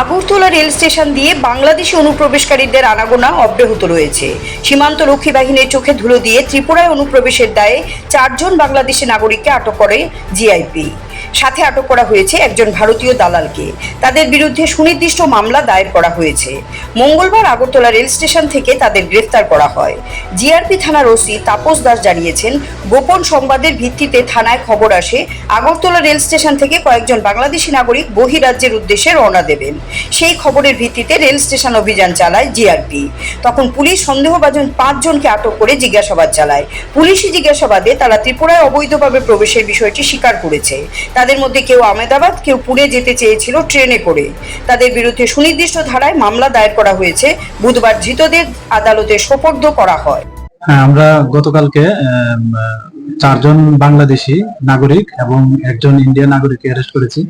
Agartala rail station দিয়ে বাংলাদেশি অনুপ্রবেশকারীদের আনাগোনা অব্যাহত রয়েছে। সীমান্ত রক্ষী বাহিনীর চোখে ধুলো দিয়ে ত্রিপুরায় অনুপ্রবেশের দায়ে চারজন বাংলাদেশি নাগরিককে আটক করে জিআইপি। সাথে আটক করা হয়েছে একজন ভারতীয় দালালকে। তাদের বিরুদ্ধে সুনির্দিষ্ট মামলা দায়ের করা হয়েছে। মঙ্গলবার আগরতলা রেল স্টেশন থেকে তাদের গ্রেফতার করা হয়। জিআরপি থানার ওসি তাপস দাস জানিয়েছেন, গোপন সংবাদের ভিত্তিতে থানায় খবর আসে, আগরতলা রেল স্টেশন থেকে কয়েকজন বাংলাদেশি নাগরিক বহিরাজ্যের উদ্দেশ্যে রওনা দেবেন। সেই খবরের ভিত্তিতে রেল স্টেশন অভিযান চালায় জিআরপি। তখন পুলিশ সন্দেহভাজন পাঁচজনকে আটক করে জিজ্ঞাসাবাদ চালায়। পুলিশি জিজ্ঞাসাবাদে তারা ত্রিপুরায় অবৈধভাবে প্রবেশের বিষয়টি স্বীকার করেছে। তাদের মধ্যে কেউ আহমেদাবাদ, কেউ পুনে যেতে চেয়েছিল ট্রেনে করে। তাদের বিরুদ্ধে সুনির্দিষ্ট ধারায় মামলা দায়ের করা হয়েছে। বুধবার ধৃতদের আদালতে সোপর্দ করা হয়। হ্যাঁ আমরা গতকালকে চারজন বাংলাদেশি নাগরিক এবং একজন ইন্ডিয়ান নাগরিককে অ্যারেস্ট করেছি।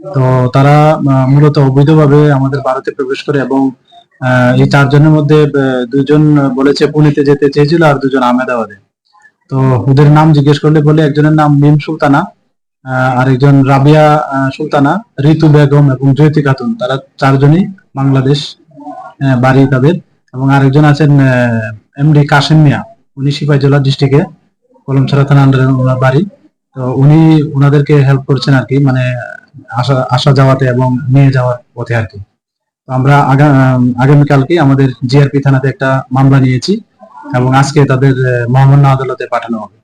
তো তারা মূলত অবৈধভাবে আমাদের ভারতে প্রবেশ করে এবং এই চারজনের মধ্যে দুজন বলেছে পুনেতে যেতে চেয়েছিল আর দুজন আহমেদাবাদে। তো ওদের নাম জিজ্ঞেস করলে বলে একজনের নাম মিম সুলতানা আরেকজন রাবিয়া সুলতানা, ঋতু বেগম এবং জ্যোতি খাতুন। তারা চারজনই বাংলাদেশ বাড়ি তাদের এবং আরেকজন আছেন এমডি কাশেম মিয়া। উনি সিপাহীজলা ডিস্ট্রিক্টে কলমছড়া থানা আন্ডারে ওনার বাড়ি। তো উনি ওনাদেরকে হেল্প করছেন আর কি মানে আসা আসা যাওয়াতে এবং নিয়ে যাওয়ার পথে আর কি তো আমরা আগা- আগামীকালকে আমাদের জিআরপি থানাতে একটা মামলা নিয়েছি এবং আজকে তাদের মহামান্য আদালতে পাঠানো হবে।